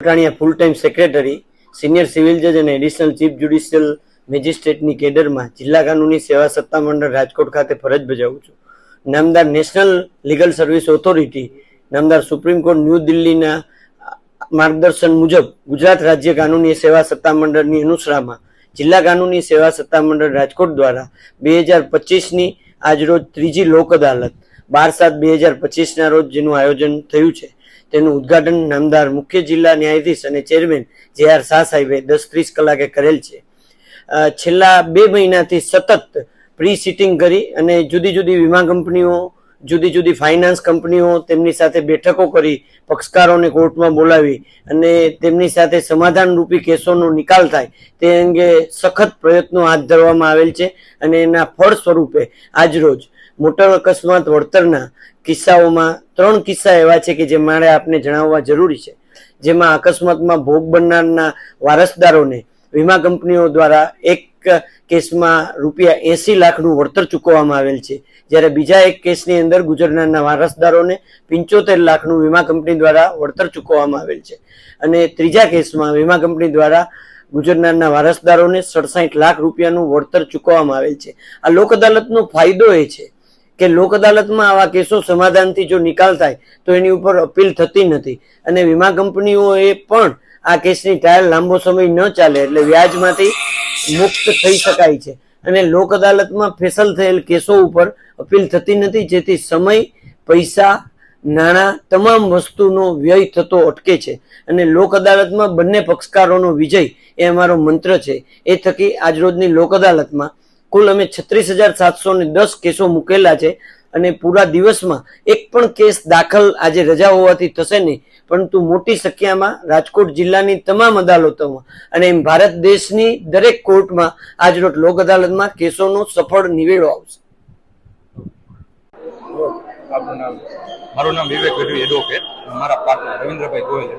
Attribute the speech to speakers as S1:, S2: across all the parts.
S1: Patania full time secretary senior civil જજ અને additional chief judicial મેજિસ્ટ્રેટની કેડરમાં જિલ્લા કાનૂની સેવા સત્તા મંડળ રાજકોટ ખાતે ફરજ બજાવું છું. નામદાર નેશનલ લીગલ સર્વિસ ઓથોરિટી નામદાર સુપ્રીમ કોર્ટ ન્યૂ દિલ્હીના માર્ગદર્શન મુજબ ગુજરાત રાજ્ય કાનૂની સેવા સત્તા મંડળની અનુસરામાં જિલ્લા કાનૂની સેવા સત્તા મંડળ રાજકોટ દ્વારા બે હજાર પચીસની આજરોજ ત્રીજી લોક અદાલત બાર સાત બે હજાર પચીસના રોજ જેનું આયોજન થયું છે. તેનું ઉદ્ઘાટન નામદાર મુખ્ય જિલ્લા ન્યાયાધીશ અને ચેરમેન જે આર શાહ સાહેબે દસ ત્રીસ કલાકે કરેલ છે. છેલ્લા બે મહિનાથી સતત પ્રી સિટિંગ કરી અને જુદી જુદી વીમા કંપનીઓ જુદી જુદી ફાઇનાન્સ કંપનીઓ તેમની સાથે બેઠકો કરી પક્ષકારોને કોર્ટમાં બોલાવી અને તેમની સાથે સમાધાન રૂપી કેસોનો નિકાલ થાય તે અંગે સખત પ્રયત્નો હાથ ધરવામાં આવેલ છે અને એના ફળ સ્વરૂપે આજરોજ મોટર અકસ્માત વળતરના કિસ્સાઓમાં ત્રણ કિસ્સા એવા છે કે જે મારે આપને જણાવવા જરૂરી છે. જેમાં અકસ્માતમાં ભોગ બનનારના વારસદારોને વીમા કંપનીઓ દ્વારા એક કેસમાં રૂપિયા એસી લાખનું વળતર ચૂકવવામાં આવેલ છે. જ્યારે બીજા એક કેસની અંદર ગુજરનારના વારસદારોને પંચોતેર લાખનું વીમા કંપની દ્વારા વળતર ચૂકવવામાં આવેલ છે. અને ત્રીજા કેસમાં વીમા કંપની દ્વારા ગુજરનારના વારસદારોને સડસાઠ લાખ રૂપિયાનું વળતર ચૂકવવામાં આવેલ છે. આ લોક અદાલતનો ફાયદો એ છે કે લોક અદાલતમાં આવા કેસો સમાધાનથી જો નિકાલ થાય, તો એની ઉપર અપીલ થતી નથી. અને વીમા કંપનીઓએ પણ આ કેસની ટ્રાયલ લાંબો સમય ન ચાલે એટલે વ્યાજમાંથી મુક્ત થઈ શકાય છે. અને લોક અદાલતમાં ફેસલ થયેલ કેસો ઉપર અપીલ થતી નથી, જેથી સમય, પૈસા, નાણાં તમામ વસ્તુનો વ્યય થતો અટકે છે. અને લોક અદાલતમાં બંને પક્ષકારોનો વિજય એ અમારો મંત્ર છે. એ થકી આજરોજની લોક અદાલતમાં કુલ અમે છત્રીસ હજાર સાતસો ને દસ કેસો મૂકેલા છે. અને પૂરા દિવસમાં એક પણ કેસ દાખલ આજે રજા હોવાથી થશે નહીં. પરંતુ મોટી સંખ્યામાં રાજકોટ જિલ્લાની તમામ અદાલતોમાં અને એમ ભારત દેશની દરેક કોર્ટમાં આજરોજ લોક અદાલતમાં કેસોનો સફળ નિવેડો આવશે.
S2: મારું નામ વિવેક ગઢવી એડવોકેટ મારા પાર્ટનર રવિન્દ્રભાઈ ગોયલ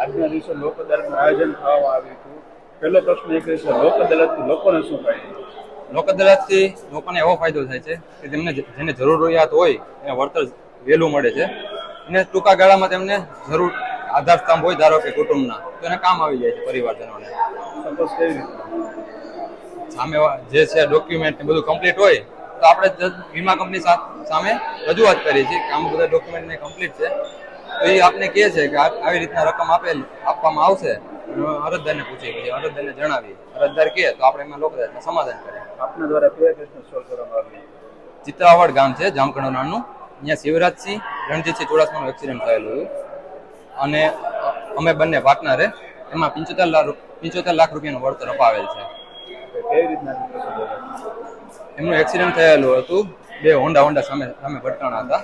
S3: આજના દિવસે લોક અદાલતનું આયોજન થવામાં આવ્યું હતું. પહેલો પ્રશ્ન એ છે લોક અદાલતથી લોકોને શું ફાયદો?
S2: લોક અદાલતથી લોકોને એવો ફાયદો થાય છે કે તેમને જેને જરૂરિયાત હોય એને વળતર વહેલું મળે છે. અને ટૂંકા ગાળામાં તેમને જરૂર આધાર સ્તંભ હોય ધારો કે કુટુંબના તો એને કામ આવી જાય છે પરિવારજનોને. સામે જે છે ડોક્યુમેન્ટ બધું કમ્પ્લીટ હોય તો આપણે વીમા કંપની સામે રજૂઆત કરીએ છીએ કે આમ બધા ડોક્યુમેન્ટ કમ્પ્લીટ છે. તો એ આપને કહે છે કે આવી રીતના રકમ આપેલ આપવામાં આવશે. અરજદારને પૂછીએ પછી અરજદારને જણાવીએ અરજદાર કહે તો આપણે એમાં લોક સમાધાન કરીએ.
S3: આપના દ્વારા કયા પ્રશ્ન સોલ્વ કરવામાં આવે
S2: ચિત્રાવાડ ગામ છે જામકણો નાનું અહીંયા શિવરાજસિંહ રણજીતસિંહ ચોડાસમાનું એક્સિડન્ટ થયેલું હતું. અને અમે બંને પાર્ટનર એમાં પંચોતેર લાખ પંચોતેર લાખ રૂપિયાનું વળતર અપાવેલ છે. એમનું એક્સિડન્ટ થયેલું હતું. બે હોન્ડા હોન્ડા સામે સામે ભટકાણા હતા.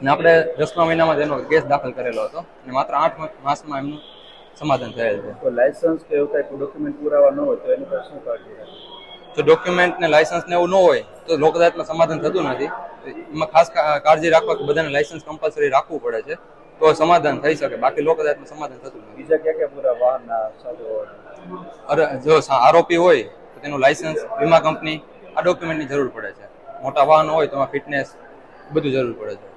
S2: અને આપણે દસમા મહિનામાં એનો કેસ દાખલ કરેલો હતો. અને માત્ર આઠ માસમાં એમનું સમાધાન થયેલ છે.
S3: તો લાયસન્સ કે એવું કઈ ડોક્યુમેન્ટ પુરાવા ન હોય તો એની પર શું કાળજી
S2: જો ડોક્યુમેન્ટ ને લાયસન્સ ને એવું ન હોય તો લોક અદાલતમાં સમાધાન થતું નથી. એમાં ખાસ કાળજી રાખવા કે બધાને લાયસન્સ કમ્પલસરી રાખવું પડે છે. તો સમાધાન થઈ શકે. બાકી લોક અદાલતમાં સમાધાન થતું નથી.
S3: બીજા ક્યાં ક્યાં પૂરા સાધુઓ
S2: અરે જો આરોપી હોય તો તેનું લાયસન્સ વીમા કંપની આ ડોક્યુમેન્ટની જરૂર પડે છે. મોટા વાહન હોય તો એમાં ફિટનેસ બધું જરૂર પડે છે.